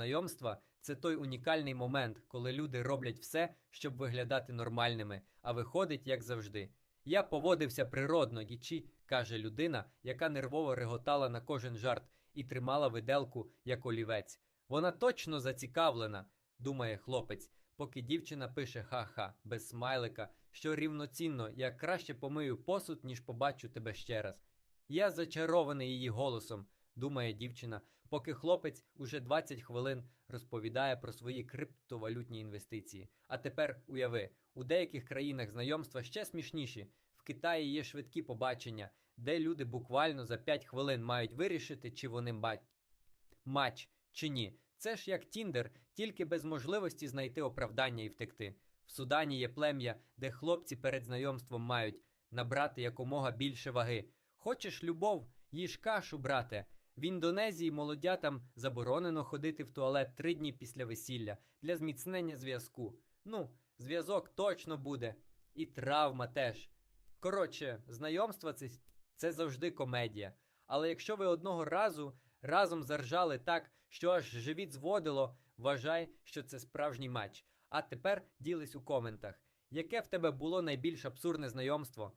Знайомства це той унікальний момент, коли люди роблять все, щоб виглядати нормальними, а виходить як завжди. Я поводився природно, Гічі, каже людина, яка нервово реготала на кожен жарт і тримала виделку як олівець. Вона точно зацікавлена, думає хлопець, поки дівчина пише ха-ха без смайлика, що рівноцінно я краще помию посуд, ніж побачу тебе ще раз. Я зачарований її голосом, думає дівчина, поки хлопець уже 20 хвилин розповідає про свої криптовалютні інвестиції. А тепер уяви, у деяких країнах знайомства ще смішніші. В Китаї є швидкі побачення, де люди буквально за 5 хвилин мають вирішити, чи вони бать матч чи ні. Це ж як Тіндер, тільки без можливості знайти оправдання і втекти. В Судані є плем'я, де хлопці перед знайомством мають набрати якомога більше ваги. Хочеш любов, їж кашу, брате. В Індонезії молодятам заборонено ходити в туалет три дні після весілля для зміцнення зв'язку. Ну, зв'язок точно буде. І травма теж. Коротше, знайомство це, це завжди комедія. Але якщо ви одного разу разом заржали так, що аж живіт зводило, вважай, що це справжній матч. А тепер ділись у коментах. Яке в тебе було найбільш абсурдне знайомство?